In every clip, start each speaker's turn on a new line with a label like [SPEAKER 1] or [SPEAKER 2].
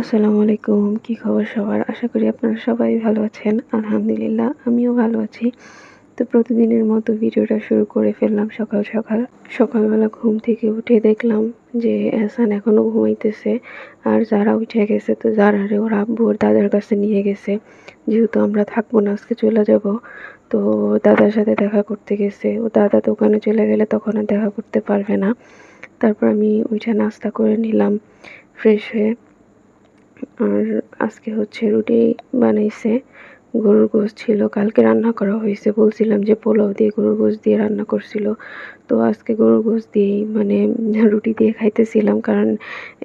[SPEAKER 1] আসসালামু আলাইকুম। কি খবর সবার? আশা করি আপনারা সবাই ভালো আছেন। আলহামদুলিল্লাহ, আমিও ভালো আছি। তো প্রতিদিনের মতো ভিডিওটা শুরু করে ফেললাম সকাল সকাল। সকালবেলা ঘুম থেকে উঠে দেখলাম যে এহসান এখনও ঘুমাইতেছে। আর যারা উঠে গেছে তো ওর আব্বু ওর দাদার কাছে নিয়ে গেছে। যেহেতু আমরা থাকব না, আজকে চলে যাব। তো দাদার সাথে দেখা করতে গেছে। ও দাদা দোকানে চলে গেলে তখন আর দেখা করতে পারবে না। তারপর আমি ওইটা নাস্তা করে নিলাম, ফ্রেশ হয়ে। আর আজকে হচ্ছে রুটি বানাইছে। গরুর গোশ ছিল। কালকে রান্না করা হয়েছে। বলছিলাম যে পোলাও দিয়ে গরুর গোশ দিয়ে রান্না করছিল। তো আজকে গরুর গোশ দিয়েই মানে রুটি দিয়ে খাইতেছিলাম কারণ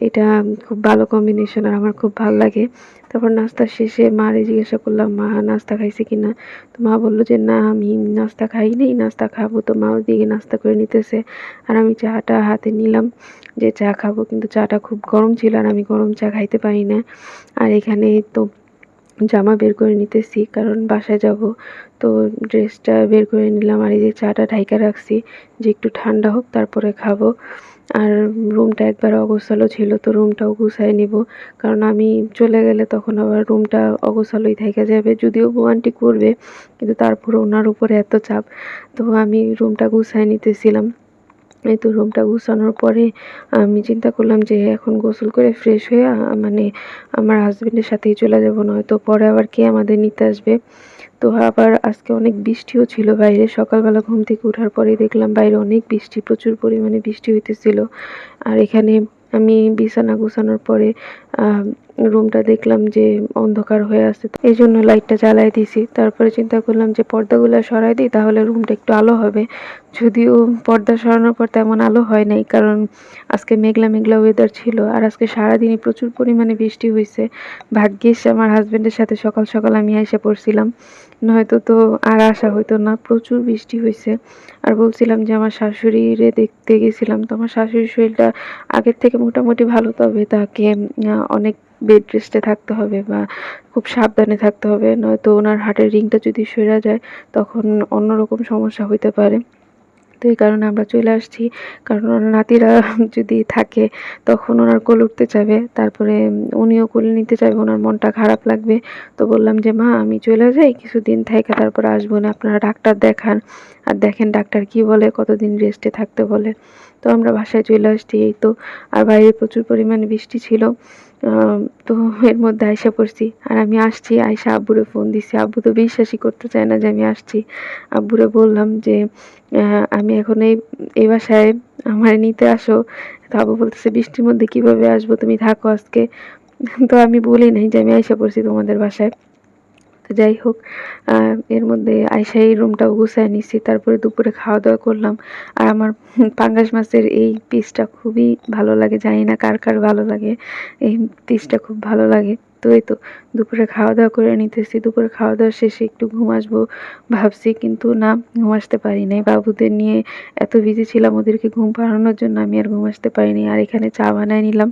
[SPEAKER 1] এটা খুব ভালো কম্বিনেশন আর আমার খুব ভালো লাগে। তারপর নাস্তা শেষে মারে জিজ্ঞাসা করলাম, মা, নাস্তা খাইছে কিনা? তো মা বলল যে, না, আমি নাস্তা খাই নেই। নাস্তা খাব। তো মাও দিকে নাস্তা করে নিতেছে। আর আমি চাটা হাতে নিলাম যে চা খাব। কিন্তু চাটা খুব গরম ছিল আর আমি গরম চা খাইতে পারি না। আর এখানে তো জামা বের করে নিতেছি, কারণ বাসায় যাব। তো ড্রেসটা বের করে নিলাম আর এই যে চাটা ঢাইকা রাখছি, যে একটু ঠান্ডা হোক তারপরে খাব। আর রুমটা একবার অগোছালো ছিল, তো রুমটাও গুছাই নিব। কারণ আমি চলে গেলে তখন আবার রুমটা অগোছালোই থেকে যাবে, যদিও বোয়ানটি করবে, কিন্তু তারপর ওনার উপরে এত চাপ। তো আমি রুমটা গুছাই নিতেছিলাম। তো রুমটা গুছানোর পরে আমি চিন্তা করলাম যে এখন গোসল করে ফ্রেশ হয়ে মানে আমার হাজবেন্ডের সাথেই চলে যাব, নয়তো পরে আবার কে আমাদের নিতে আসবে। তো আবার আজকে অনেক বৃষ্টিও ছিল বাইরে, সকালবেলা ঘুম থেকে ওঠার পরে দেখলাম বাইরে অনেক বৃষ্টি, প্রচুর পরিমাণে বৃষ্টি হইতেছিল। আর এখানে আমি বিছানা গুছানোর পরে রুমটা দেখলাম যে অন্ধকার হয়ে আছে এই জন্য লাইটটা জ্বালাই দিছি। তারপরে চিন্তা করলাম যে পর্দাগুলো সরাই দিই, তাহলে রুমটা একটু আলো হবে। যদিও পর্দা সরানোর পর তেমন আলো হয় নাই, কারণ আজকে মেঘলা মেঘলা ওয়েদার ছিল, আর আজকে সারাদিনই প্রচুর পরিমাণে বৃষ্টি হয়েছে ভাগ্যিস আমার হাজব্যান্ডের সাথে সকাল সকাল আমি এসে পড়ছিলাম। নয়তো তো আর আসা হইতো না, প্রচুর বৃষ্টি হয়েছে আর বলছিলাম যে আমার শাশুড়িরে দেখতে গেছিলাম, তো আমার শাশুড়ির শরীরটা আগের থেকে মোটামুটি ভালো, তবে তাকে অনেক বেড রেস্টে থাকতে হবে বা খুব সাবধানে থাকতে হবে। নয়তো ওনার হার্টের রিংটা যদি সরে যায়, তখন অন্যরকম সমস্যা হইতে পারে। তো এই কারণে আমরা চলে আসছি। কারণ ওনার নাতিরা যদি থাকে, তখন ওনার কোল উঠতে চাবে। তারপরে উনিও কোলে নিতে চাইবে, ওনার মনটা খারাপ লাগবে। তো বললাম যে, মা, আমি চলে যাই, কিছুদিন থেকে তারপর আসব না। আপনারা ডাক্তার দেখান। আর দেখেন ডাক্তার কি বলে, কতদিন রেস্টে থাকতে বলে? তো আমরা বাসায় চলে আসছি। এই তো আর বাইরে প্রচুর পরিমাণে বৃষ্টি ছিল। তো এর মধ্যে আয়সা পড়ছি। আর আমি আসছি। আয়সা আব্বুরে ফোন দিছি। আব্বু তো বিশ্বাসই করতে চায় না যে আমি আসছি। আব্বুরে বললাম যে আমি এখন এই এই বাসায় আমার নিতে আসো। তো আব্বু বলতেছে, বৃষ্টির মধ্যে কীভাবে আসব? তুমি থাকো আজকে। তো আমি বলি নাই যে আমি আয়সা পড়ছি তোমাদের বাসায়। তো যাই হোক এর মধ্যে আয়সা এই রুমটাও গুছায় নিছি। তারপরে দুপুরে খাওয়া দাওয়া করলাম। আর আমার পাঙ্গাস মাছের এই পিসটা খুবই ভালো লাগে। জানি না কার কার ভালো লাগে। এই পিসটা খুব ভালো লাগে। তো এই তো দুপুরে খাওয়া দাওয়া করে নিতেছি। দুপুরে খাওয়া দাওয়া শেষে একটু ঘুম আসব ভাবছি কিন্তু না, ঘুম আসতে পারি নাই। বাবুদের নিয়ে এত বিজি ছিলাম ওদেরকে ঘুম পাড়ানোর জন্য আমি আর ঘুম আসতে পারিনি। আর এখানে চা বানায় নিলাম।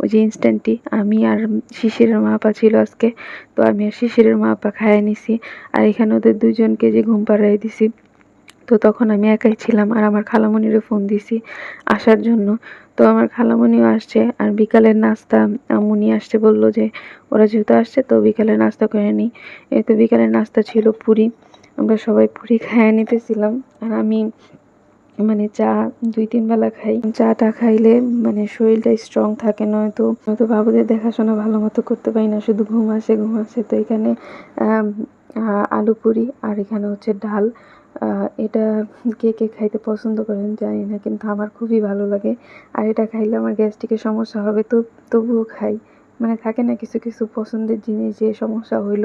[SPEAKER 1] ওই যে ইনস্ট্যান্টটি আমি আর শিশিরের মা আপা ছিল আজকে। তো আমি আর শিশিরের মা আপা খাইয়ে নিছি। আর এখানে ওদের দুজনকে যে ঘুম পাড়াই দিছি, তো তখন আমি একাই ছিলাম। আর আমার খালামণিরও ফোন দিছি আসার জন্য। তো আমার খালামণিও আসছে আর বিকালের নাস্তা আম্মু আসছে বলল যে, ওরা যেহেতু আসছে তো বিকালের নাস্তা করে নিই। এই তো বিকালের নাস্তা ছিল পুরি। আমরা সবাই পুরি খাইয়ে নিতেছিলাম আর আমি মানে চা দুই তিন বেলা খাই। চাটা খাইলে মানে শরীরটা স্ট্রং থাকে, নয়তো নয়তো বাবুদের দেখাশোনা ভালো মতো করতে পারি না, শুধু ঘুম আসে ঘুম আসে। তো এখানে আলু পুরি আর এখানে হচ্ছে ডাল। এটা কে কে খাইতে পছন্দ করেন জানি না, কিন্তু আমার খুবই ভালো লাগে। আর এটা খাইলে আমার গ্যাস্ট্রিকের সমস্যা হবে, তো তবুও খাই। মানে থাকে না কিছু কিছু পছন্দের জিনিস যে সমস্যা হইল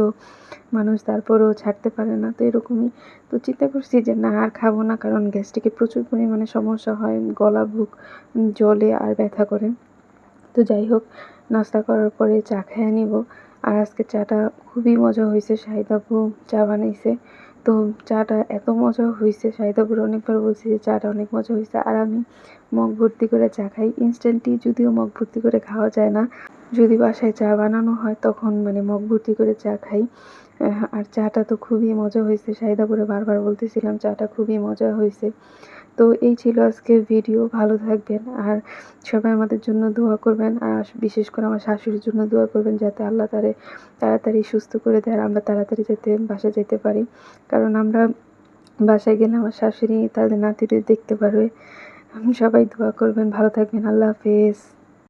[SPEAKER 1] মানুষ তারপরেও ছাড়তে পারে না, তো এরকমই। তো চিন্তা করছি যে না, আর খাব না, কারণ গ্যাস্ট্রিকে প্রচুর পরিমাণে সমস্যা হয়, গলা, বুক জলে আর ব্যথা করে। তো যাই হোক, নাস্তা করার পরে চা খেয়ে নিব। আর আজকে চাটা খুবই মজা হয়েছে শাহিদাবু চা বানাইছে। তো চাটা এত মজা হয়েছে শাহিদাবুর অনেকবার বলছি যে চাটা অনেক মজা হয়েছে। আর আমি মগ ভর্তি করে চা খাই। ইনস্ট্যান্টলি যদিও মগ ভর্তি করে খাওয়া যায় না, যদি বাসায় চা বানানো হয় তখন মানে মগ ভর্তি করে চা খাই। আর চাটা তো খুবই মজা হয়েছে শাহিদাপুরে বারবার বলতেছিলাম, চাটা খুবই মজা হয়েছে। তো এই ছিল আজকের ভিডিও ভালো থাকবেন আর সবাই আমাদের জন্য দোয়া করবেন আর বিশেষ করে আমার শাশুড়ির জন্য দোয়া করবেন যাতে আল্লাহ তারে তাড়াতাড়ি সুস্থ করে দেয় আর আমরা তাড়াতাড়ি যেতে বাসা যেতে পারি। কারণ আমরা বাসায় গেলে আমার শাশুড়ি তাদের নাতিদের দেখতে পারবে। সবাই দোয়া করবেন, ভালো থাকবেন, আল্লাহ হাফেজ।